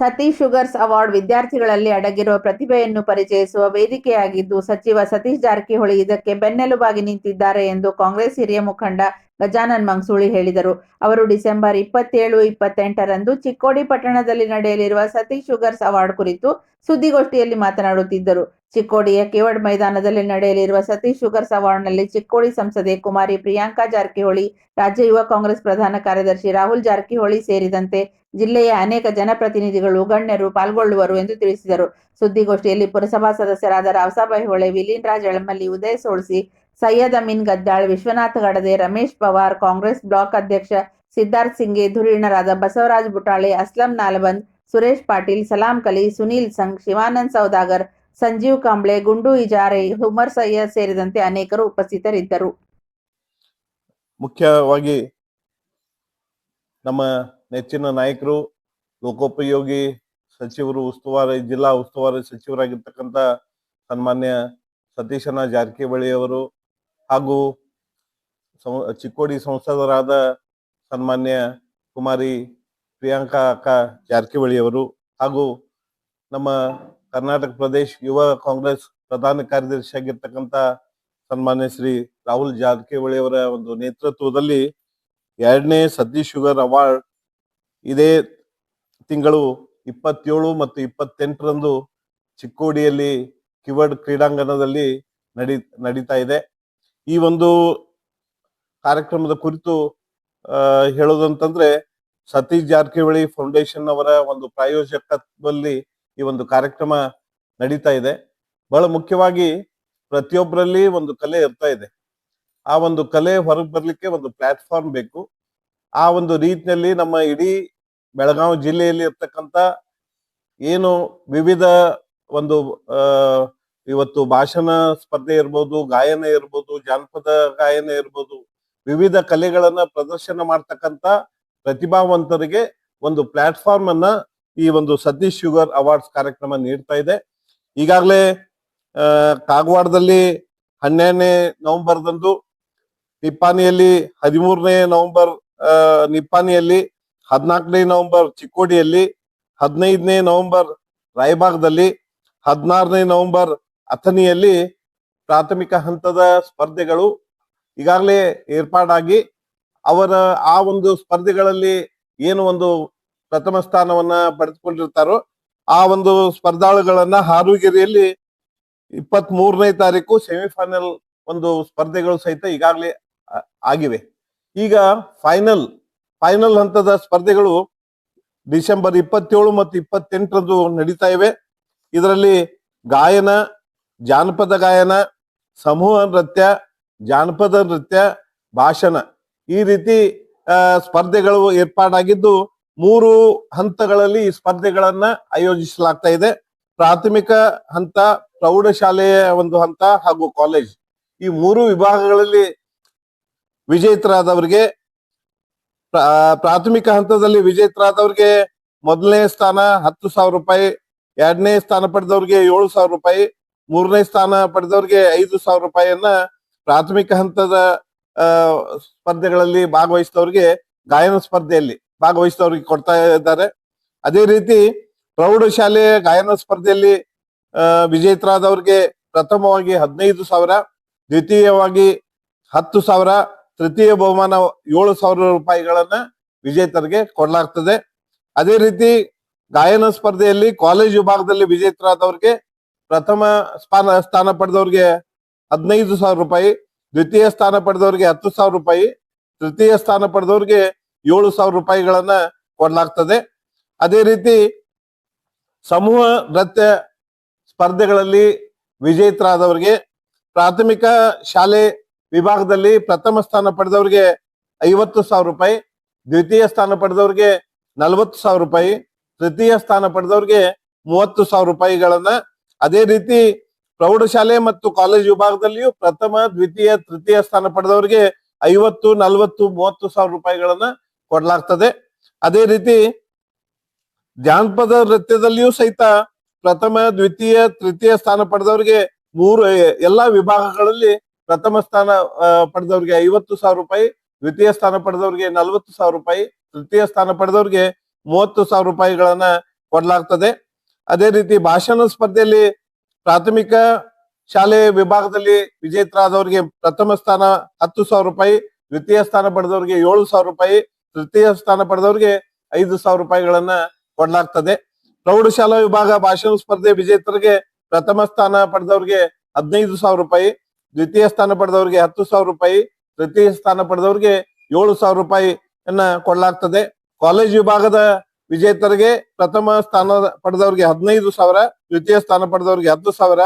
Satish sugars award ವಿದ್ಯಾರ್ಥಿಗಳಲ್ಲಿ ಅಡಗಿರುವ ಪ್ರತಿಭೆಯನ್ನು ಪರಿಚಯಿಸುವ ವೇದಿಕೆಯಾಗಿದ್ದು, ಸಚಿವ ಸತೀಶ್ ಜಾರಕಿಹೊಳಿ ಇದಕ್ಕೆ ಬೆನ್ನೆಲುಬಾಗಿ ನಿಂತಿದ್ದಾರೆ ಎಂದು ಕಾಂಗ್ರೆಸ್ ಹಿರಿಯ ಮುಖಂಡ ಗಜಾನನ್ ಮಂಗ್ಸೂಳಿ ಹೇಳಿದರು. ಅವರು ಡಿಸೆಂಬರ್ ಇಪ್ಪತ್ತೇಳು, ಇಪ್ಪತ್ತೆಂಟರಂದು ಚಿಕ್ಕೋಡಿ ಪಟ್ಟಣದಲ್ಲಿ ನಡೆಯಲಿರುವ ಸತೀಶ್ ಶುಗರ್ಸ್ ಅವಾರ್ಡ್ ಕುರಿತು ಸುದ್ದಿಗೋಷ್ಠಿಯಲ್ಲಿ ಮಾತನಾಡುತ್ತಿದ್ದರು. ಚಿಕ್ಕೋಡಿಯ ಕೇವಡ್ ಮೈದಾನದಲ್ಲಿ ನಡೆಯಲಿರುವ ಸತೀಶ್ ಶುಗರ್ಸ್ ಅವಾರ್ಡ್ನಲ್ಲಿ ಚಿಕ್ಕೋಡಿ ಸಂಸದೆ ಕುಮಾರಿ ಪ್ರಿಯಾಂಕಾ ಜಾರಕಿಹೊಳಿ, ರಾಜ್ಯ ಯುವ ಕಾಂಗ್ರೆಸ್ ಪ್ರಧಾನ ಕಾರ್ಯದರ್ಶಿ ರಾಹುಲ್ ಜಾರಕಿಹೊಳಿ ಸೇರಿದಂತೆ ಜಿಲ್ಲೆಯ ಅನೇಕ ಜನಪ್ರತಿನಿಧಿಗಳು, ಗಣ್ಯರು ಪಾಲ್ಗೊಳ್ಳುವರು ಎಂದು ತಿಳಿಸಿದರು. ಸುದ್ದಿಗೋಷ್ಠಿಯಲ್ಲಿ ಪುರಸಭಾ ಸದಸ್ಯರಾದ ರಾವಸಾಬಾಯಿ ಹೊಳೆ, ವಿಲೀನ್ ರಾಜ್ ಎಳಮಲ್ಲಿ ಉದಯ್ ಸೋಳ್ಸಿ, ಸೈಯದ್ ಅಮೀನ್ ಗದ್ದಾಳ್, ವಿಶ್ವನಾಥ್ ಗಡದೆ, ರಮೇಶ್ ಪವಾರ್, ಕಾಂಗ್ರೆಸ್ ಬ್ಲಾಕ್ ಅಧ್ಯಕ್ಷ ಸಿದ್ಧಾರ್ಥ್ ಸಿಂಗೆ ಧುರೀಣರಾದ ಬಸವರಾಜ್ ಬುಟಾಳೆ, ಅಸ್ಲಂ ನಾಲಬಂದ್ ಸುರೇಶ್ ಪಾಟೀಲ್, ಸಲಾಂ ಕಲಿ, ಸುನೀಲ್ ಸಂಗ್, ಶಿವಾನಂದ್ ಸೌದಾಗರ್ ಸಂಜೀವ್ ಕಾಂಬ್ಳೆ, ಗುಂಡು ಇಜಾರೆ ಉಮರ್ ಸಯ್ಯ ಸೇರಿದಂತೆ ಅನೇಕರು ಉಪಸ್ಥಿತರಿದ್ದರು. ಮುಖ್ಯವಾಗಿ ನಮ್ಮ ನೆಚ್ಚಿನ ನಾಯಕರು, ಲೋಕೋಪಯೋಗಿ ಸಚಿವರು, ಉಸ್ತುವಾರಿ, ಜಿಲ್ಲಾ ಉಸ್ತುವಾರಿ ಸಚಿವರಾಗಿರ್ತಕ್ಕಂಥ ಸನ್ಮಾನ್ಯ ಸತೀಶನ ಜಾರಕಿಹೊಳಿ ಅವರು ಹಾಗೂ ಚಿಕ್ಕೋಡಿ ಸಂಸದರಾದ ಸನ್ಮಾನ್ಯ ಕುಮಾರಿ ಪ್ರಿಯಾಂಕಾ ಅಕ್ಕ ಜಾರಕಿಹೊಳಿ ಅವರು ಹಾಗೂ ನಮ್ಮ ಕರ್ನಾಟಕ ಪ್ರದೇಶ ಯುವ ಕಾಂಗ್ರೆಸ್ ಪ್ರಧಾನ ಕಾರ್ಯದರ್ಶಿ ಆಗಿರ್ತಕ್ಕಂಥ ಸನ್ಮಾನ್ಯ ಶ್ರೀ ರಾಹುಲ್ ಜಾರಕಿಹೊಳಿ ಅವರ ಒಂದು ನೇತೃತ್ವದಲ್ಲಿ ಎರಡನೇ ಸತೀಶ್ ಶುಗರ್ ಅವಾರ್ಡ್ ಇದೇ ತಿಂಗಳು ಇಪ್ಪತ್ತೇಳು ಮತ್ತು ಇಪ್ಪತ್ತೆಂಟರಂದು ಚಿಕ್ಕೋಡಿಯಲ್ಲಿ ಕಿವಡ್ ಕ್ರೀಡಾಂಗಣದಲ್ಲಿ ನಡಿ, ನಡೀತಾ ಇದೆ. ಈ ಒಂದು ಕಾರ್ಯಕ್ರಮದ ಕುರಿತು ಹೇಳೋದಂತಂದ್ರೆ ಸತೀಶ್ ಜಾರಕಿಹೊಳಿ ಫೌಂಡೇಶನ್ ಅವರ ಒಂದು ಪ್ರಾಯೋಜಕತ್ವದಲ್ಲಿ ಈ ಒಂದು ಕಾರ್ಯಕ್ರಮ ನಡೀತಾ ಇದೆ. ಬಹಳ ಮುಖ್ಯವಾಗಿ ಪ್ರತಿಯೊಬ್ಬರಲ್ಲಿ ಒಂದು ಕಲೆ ಇರ್ತಾ ಇದೆ. ಆ ಒಂದು ಕಲೆ ಹೊರಗೆ ಬರ್ಲಿಕ್ಕೆ ಒಂದು ಪ್ಲಾಟ್ಫಾರ್ಮ್ ಬೇಕು. ಆ ಒಂದು ರೀತಿಯಲ್ಲಿ ನಮ್ಮ ಇಡೀ ಬೆಳಗಾವಿ ಜಿಲ್ಲೆಯಲ್ಲಿ ಇರ್ತಕ್ಕಂಥ ಏನು ವಿವಿಧ ಒಂದು ಇವತ್ತು ಭಾಷಣ ಸ್ಪರ್ಧೆ ಇರ್ಬೋದು, ಗಾಯನ ಇರ್ಬೋದು, ಜಾನಪದ ಗಾಯನ ಇರ್ಬೋದು, ವಿವಿಧ ಕಲೆಗಳನ್ನ ಪ್ರದರ್ಶನ ಮಾಡ್ತಕ್ಕಂಥ ಪ್ರತಿಭಾವಂತರಿಗೆ ಒಂದು ಪ್ಲಾಟ್ಫಾರ್ಮ್ ಅನ್ನ ಈ ಒಂದು ಸತೀಶ್ ಶುಗರ್ ಅವಾರ್ಡ್ಸ್ ಕಾರ್ಯಕ್ರಮ ನೀಡ್ತಾ ಇದೆ. ಈಗಾಗಲೇ ಕಾಗವಾಡದಲ್ಲಿ ಹನ್ನೆರಡನೇ ನವೆಂಬರ್ದಂದು ನಿಪ್ಪಾನಿಯಲ್ಲಿ ಹದಿಮೂರನೇ ನವೆಂಬರ್ ನಿಪ್ಪಾನಿಯಲ್ಲಿ ಹದಿನಾಲ್ಕನೇ ನವೆಂಬರ್ ಚಿಕ್ಕೋಡಿಯಲ್ಲಿ, ಹದಿನೈದನೇ ನವೆಂಬರ್ ರಾಯಬಾಗದಲ್ಲಿ ಹದಿನಾರನೇ ನವೆಂಬರ್ ಅಥನಿಯಲ್ಲಿ ಪ್ರಾಥಮಿಕ ಹಂತದ ಸ್ಪರ್ಧೆಗಳು ಈಗಾಗಲೇ ಏರ್ಪಾಡಾಗಿ ಅವರ ಆ ಒಂದು ಸ್ಪರ್ಧೆಗಳಲ್ಲಿ ಏನು ಒಂದು ಪ್ರಥಮ ಸ್ಥಾನವನ್ನ ಪಡೆದುಕೊಂಡಿರ್ತಾರೋ ಆ ಒಂದು ಸ್ಪರ್ಧಾಳುಗಳನ್ನ ಹಾರುಗೆರೆಯಲ್ಲಿ ಇಪ್ಪತ್ತ್ ಮೂರನೇ ತಾರೀಕು ಸೆಮಿಫೈನಲ್ ಒಂದು ಸ್ಪರ್ಧೆಗಳು ಸಹಿತ ಈಗಾಗಲೇ ಆಗಿವೆ. ಈಗ ಫೈನಲ್ ಫೈನಲ್ ಹಂತದ ಸ್ಪರ್ಧೆಗಳು ಡಿಸೆಂಬರ್ ಇಪ್ಪತ್ತೇಳು ಮತ್ತು ಇಪ್ಪತ್ತೆಂಟರಂದು ನಡೀತಾ ಇವೆ. ಇದರಲ್ಲಿ ಗಾಯನ, ಜಾನಪದ ಗಾಯನ, ಸಮೂಹ ನೃತ್ಯ, ಜಾನಪದ ನೃತ್ಯ, ಭಾಷಣ ಈ ರೀತಿ ಸ್ಪರ್ಧೆಗಳು ಏರ್ಪಾಡಾಗಿದ್ದು ಮೂರು ಹಂತಗಳಲ್ಲಿ ಈ ಸ್ಪರ್ಧೆಗಳನ್ನ ಆಯೋಜಿಸಲಾಗ್ತಾ ಇದೆ. ಪ್ರಾಥಮಿಕ ಹಂತ, ಪ್ರೌಢಶಾಲೆಯ ಒಂದು ಹಂತ ಹಾಗೂ ಕಾಲೇಜ್. ಈ ಮೂರು ವಿಭಾಗಗಳಲ್ಲಿ ವಿಜೇತರಾದವರಿಗೆ, ಪ್ರಾ- ಪ್ರಾಥಮಿಕ ಹಂತದಲ್ಲಿ ವಿಜೇತರಾದವರಿಗೆ ಮೊದಲನೇ ಸ್ಥಾನ ಹತ್ತು ಸಾವಿರ ರೂಪಾಯಿ, ಎರಡನೇ ಸ್ಥಾನ ಪಡೆದವರಿಗೆ ಏಳು ಸಾವಿರ ರೂಪಾಯಿ, ಮೂರನೇ ಸ್ಥಾನ ಪಡೆದವ್ರಿಗೆ ಐದು ಸಾವಿರ ರೂಪಾಯಿಯನ್ನ ಪ್ರಾಥಮಿಕ ಹಂತದ ಸ್ಪರ್ಧೆಗಳಲ್ಲಿ ಭಾಗವಹಿಸಿದವ್ರಿಗೆ ಗಾಯನ ಸ್ಪರ್ಧೆಯಲ್ಲಿ ಭಾಗವಹಿಸಿದವ್ರಿಗೆ ಕೊಡ್ತಾ ಇದ್ದಾರೆ. ಅದೇ ರೀತಿ ಪ್ರೌಢಶಾಲೆಯ ಗಾಯನ ಸ್ಪರ್ಧೆಯಲ್ಲಿ ವಿಜೇತರಾದವ್ರಿಗೆ ಪ್ರಥಮವಾಗಿ ಹದಿನೈದು ಸಾವಿರ, ದ್ವಿತೀಯವಾಗಿ ಹತ್ತು ಸಾವಿರ, ತೃತೀಯ ಬಹುಮಾನ ಏಳು ಸಾವಿರ ರೂಪಾಯಿಗಳನ್ನ ವಿಜೇತರಿಗೆ ಕೊಡಲಾಗ್ತದೆ. ಅದೇ ರೀತಿ ಗಾಯನ ಸ್ಪರ್ಧೆಯಲ್ಲಿ ಕಾಲೇಜ್ ವಿಭಾಗದಲ್ಲಿ ವಿಜೇತರಾದವ್ರಿಗೆ ಪ್ರಥಮ ಸ್ಥಾನ ಸ್ಥಾನ ಪಡೆದವ್ರಿಗೆ ಹದಿನೈದು ಸಾವಿರ ರೂಪಾಯಿ, ದ್ವಿತೀಯ ಸ್ಥಾನ ಪಡೆದವ್ರಿಗೆ ಹತ್ತು ಸಾವಿರ ರೂಪಾಯಿ, ತೃತೀಯ ಸ್ಥಾನ ಪಡೆದವ್ರಿಗೆ ಏಳು ಸಾವಿರ ರೂಪಾಯಿಗಳನ್ನ ಕೊಡಲಾಗ್ತದೆ. ಅದೇ ರೀತಿ ಸಮೂಹ ನೃತ್ಯ ಸ್ಪರ್ಧೆಗಳಲ್ಲಿ ವಿಜೇತರಾದವರಿಗೆ ಪ್ರಾಥಮಿಕ ಶಾಲೆ ವಿಭಾಗದಲ್ಲಿ ಪ್ರಥಮ ಸ್ಥಾನ ಪಡೆದವರಿಗೆ ಐವತ್ತು ಸಾವಿರ ರೂಪಾಯಿ, ದ್ವಿತೀಯ ಸ್ಥಾನ ಪಡೆದವರಿಗೆ ನಲವತ್ತು ಸಾವಿರ ರೂಪಾಯಿ, ತೃತೀಯ ಸ್ಥಾನ ಪಡೆದವರಿಗೆ ಮೂವತ್ತು ಸಾವಿರ ರೂಪಾಯಿಗಳನ್ನ ಅದೇ ರೀತಿ ಪ್ರೌಢಶಾಲೆ ಮತ್ತು ಕಾಲೇಜು ವಿಭಾಗದಲ್ಲಿಯೂ ಪ್ರಥಮ, ದ್ವಿತೀಯ, ತೃತೀಯ ಸ್ಥಾನ ಪಡೆದವರಿಗೆ ಐವತ್ತು, ನಲವತ್ತು, ಮೂವತ್ತು ಸಾವಿರ ರೂಪಾಯಿಗಳನ್ನ ಕೊಡಲಾಗ್ತದೆ. ಅದೇ ರೀತಿ ಜಾನಪದ ನೃತ್ಯದಲ್ಲಿಯೂ ಸಹಿತ ಪ್ರಥಮ, ದ್ವಿತೀಯ, ತೃತೀಯ ಸ್ಥಾನ ಪಡೆದವರಿಗೆ ಮೂರು, ಎಲ್ಲಾ ವಿಭಾಗಗಳಲ್ಲಿ ಪ್ರಥಮ ಸ್ಥಾನ ಪಡೆದವರಿಗೆ ಐವತ್ತು ಸಾವಿರ ರೂಪಾಯಿ, ದ್ವಿತೀಯ ಸ್ಥಾನ ಪಡೆದವರಿಗೆ ನಲವತ್ತು ಸಾವಿರ ರೂಪಾಯಿ, ತೃತೀಯ ಸ್ಥಾನ ಪಡೆದವರಿಗೆ ಮೂವತ್ತು ಸಾವಿರ ರೂಪಾಯಿಗಳನ್ನ ಕೊಡಲಾಗ್ತದೆ. ಅದೇ ರೀತಿ ಭಾಷಣ ಸ್ಪರ್ಧೆಯಲ್ಲಿ ಪ್ರಾಥಮಿಕ ಶಾಲೆ ವಿಭಾಗದಲ್ಲಿ ವಿಜೇತರಾದವರಿಗೆ ಪ್ರಥಮ ಸ್ಥಾನ ಹತ್ತು ಸಾವಿರ ರೂಪಾಯಿ, ದ್ವಿತೀಯ ಸ್ಥಾನ ಪಡೆದವರಿಗೆ ಏಳು ಸಾವಿರ ರೂಪಾಯಿ ತೃತೀಯ ಸ್ಥಾನ ಪಡೆದವರಿಗೆ ಐದು ಸಾವಿರ ರೂಪಾಯಿಗಳನ್ನ ಕೊಡಲಾಗ್ತದೆ. ಪ್ರೌಢಶಾಲಾ ವಿಭಾಗ ಭಾಷಣ ಸ್ಪರ್ಧೆ ವಿಜೇತರಿಗೆ ಪ್ರಥಮ ಸ್ಥಾನ ಪಡೆದವರಿಗೆ ಹದಿನೈದು ಸಾವಿರ ರೂಪಾಯಿ, ದ್ವಿತೀಯ ಸ್ಥಾನ ಪಡೆದವರಿಗೆ ಹತ್ತು ಸಾವಿರ ರೂಪಾಯಿ, ತೃತೀಯ ಸ್ಥಾನ ಪಡೆದವರಿಗೆ ಏಳು ಸಾವಿರ ರೂಪಾಯಿಯನ್ನ ಕೊಡಲಾಗ್ತದೆ. ಕಾಲೇಜ್ ವಿಭಾಗದ ವಿಜೇತರಿಗೆ ಪ್ರಥಮ ಸ್ಥಾನ ಪಡೆದವರಿಗೆ ಹದಿನೈದು ಸಾವಿರ, ದ್ವಿತೀಯ ಸ್ಥಾನ ಪಡೆದವರಿಗೆ ಹತ್ತು ಸಾವಿರ,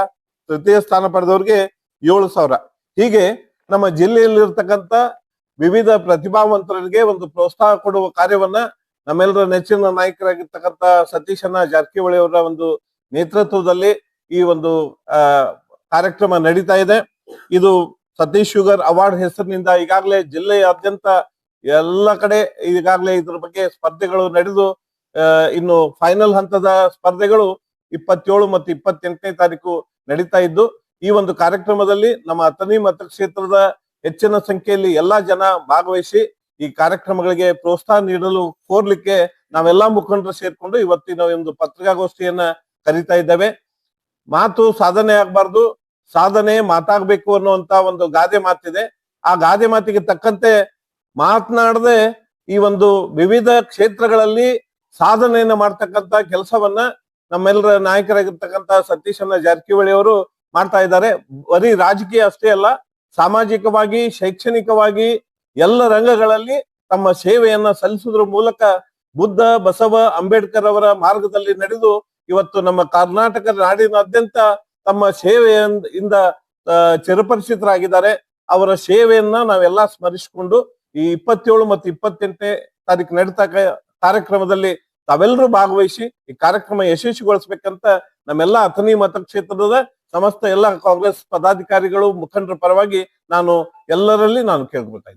ತೃತೀಯ ಸ್ಥಾನ ಪಡೆದವರಿಗೆ ಏಳು ಸಾವಿರ. ಹೀಗೆ ನಮ್ಮ ಜಿಲ್ಲೆಯಲ್ಲಿರ್ತಕ್ಕಂಥ ವಿವಿಧ ಪ್ರತಿಭಾವಂತರಿಗೆ ಒಂದು ಪ್ರೋತ್ಸಾಹ ಕೊಡುವ ಕಾರ್ಯವನ್ನ ನಮ್ಮೆಲ್ಲರ ನೆಚ್ಚಿನ ನಾಯಕರಾಗಿರ್ತಕ್ಕಂಥ ಸತೀಶಣ್ಣ ಜಾರಕಿಹೊಳಿ ಅವರ ಒಂದು ನೇತೃತ್ವದಲ್ಲಿ ಈ ಒಂದು ಕಾರ್ಯಕ್ರಮ ನಡೀತಾ ಇದೆ. ಇದು ಸತೀಶ್ ಶುಗರ್ ಅವಾರ್ಡ್ ಹೆಸರಿನಿಂದ ಈಗಾಗಲೇ ಜಿಲ್ಲೆಯಾದ್ಯಂತ ಎಲ್ಲ ಕಡೆ ಈಗಾಗಲೇ ಇದ್ರ ಬಗ್ಗೆ ಸ್ಪರ್ಧೆಗಳು ನಡೆದು ಇನ್ನು ಫೈನಲ್ ಹಂತದ ಸ್ಪರ್ಧೆಗಳು ಇಪ್ಪತ್ತೇಳು ಮತ್ತು ಇಪ್ಪತ್ತೆಂಟನೇ ತಾರೀಕು ನಡೀತಾ ಇದ್ದು, ಈ ಒಂದು ಕಾರ್ಯಕ್ರಮದಲ್ಲಿ ನಮ್ಮ ಅಥಣಿ ಮತಕ್ಷೇತ್ರದ ಹೆಚ್ಚಿನ ಸಂಖ್ಯೆಯಲ್ಲಿ ಎಲ್ಲಾ ಜನ ಭಾಗವಹಿಸಿ ಈ ಕಾರ್ಯಕ್ರಮಗಳಿಗೆ ಪ್ರೋತ್ಸಾಹ ನೀಡಲು ಕೋರ್ಲಿಕ್ಕೆ ನಾವೆಲ್ಲಾ ಮುಖಂಡರು ಸೇರ್ಕೊಂಡು ಇವತ್ತಿನ ಒಂದು ಪತ್ರಿಕಾಗೋಷ್ಠಿಯನ್ನ ಕರೀತಾ ಇದ್ದೇವೆ. ಮಾತು ಸಾಧನೆ ಆಗ್ಬಾರ್ದು, ಸಾಧನೆ ಮಾತಾಗ್ಬೇಕು ಅನ್ನುವಂತ ಒಂದು ಗಾದೆ ಮಾತಿದೆ. ಆ ಗಾದೆ ಮಾತಿಗೆ ತಕ್ಕಂತೆ ಮಾತನಾಡದೆ ಈ ಒಂದು ವಿವಿಧ ಕ್ಷೇತ್ರಗಳಲ್ಲಿ ಸಾಧನೆಯನ್ನ ಮಾಡ್ತಕ್ಕಂತ ಕೆಲಸವನ್ನ ನಮ್ಮೆಲ್ಲರ ನಾಯಕರಾಗಿರ್ತಕ್ಕಂತ ಅನ್ನ ಜಾರಕಿಹೊಳಿ ಅವರು ಮಾಡ್ತಾ ಇದ್ದಾರೆ. ಬರೀ ರಾಜಕೀಯ ಅಷ್ಟೇ ಅಲ್ಲ ಸಾಮಾಜಿಕವಾಗಿ, ಶೈಕ್ಷಣಿಕವಾಗಿ ಎಲ್ಲ ರಂಗಗಳಲ್ಲಿ ತಮ್ಮ ಸೇವೆಯನ್ನ ಸಲ್ಲಿಸುವುದ್ರ ಮೂಲಕ ಬುದ್ಧ, ಬಸವ, ಅಂಬೇಡ್ಕರ್ ಅವರ ಮಾರ್ಗದಲ್ಲಿ ನಡೆದು ಇವತ್ತು ನಮ್ಮ ಕರ್ನಾಟಕ ನಾಡಿನಾದ್ಯಂತ ತಮ್ಮ ಸೇವೆಯಿಂದ ಚಿರಪರಿಚಿತರಾಗಿದ್ದಾರೆ. ಅವರ ಸೇವೆಯನ್ನ ನಾವೆಲ್ಲ ಸ್ಮರಿಸಿಕೊಂಡು ಈ ಇಪ್ಪತ್ತೇಳು ಮತ್ತು ಇಪ್ಪತ್ತೆಂಟನೇ ತಾರೀಕು ನಡೀತಾ ಕಾರ್ಯಕ್ರಮದಲ್ಲಿ ತಾವೆಲ್ಲರೂ ಭಾಗವಹಿಸಿ ಈ ಕಾರ್ಯಕ್ರಮ ಯಶಸ್ವಿಗೊಳಿಸ್ಬೇಕಂತ ನಮ್ಮೆಲ್ಲ ಅಥಣಿ ಮತಕ್ಷೇತ್ರದ ಸಮಸ್ತ ಎಲ್ಲ ಕಾಂಗ್ರೆಸ್ ಪದಾಧಿಕಾರಿಗಳು ಮುಖಂಡರ ಪರವಾಗಿ ನಾನು ಎಲ್ಲರಲ್ಲಿ ನಾನು ಕೇಳ್ಕೊತಾ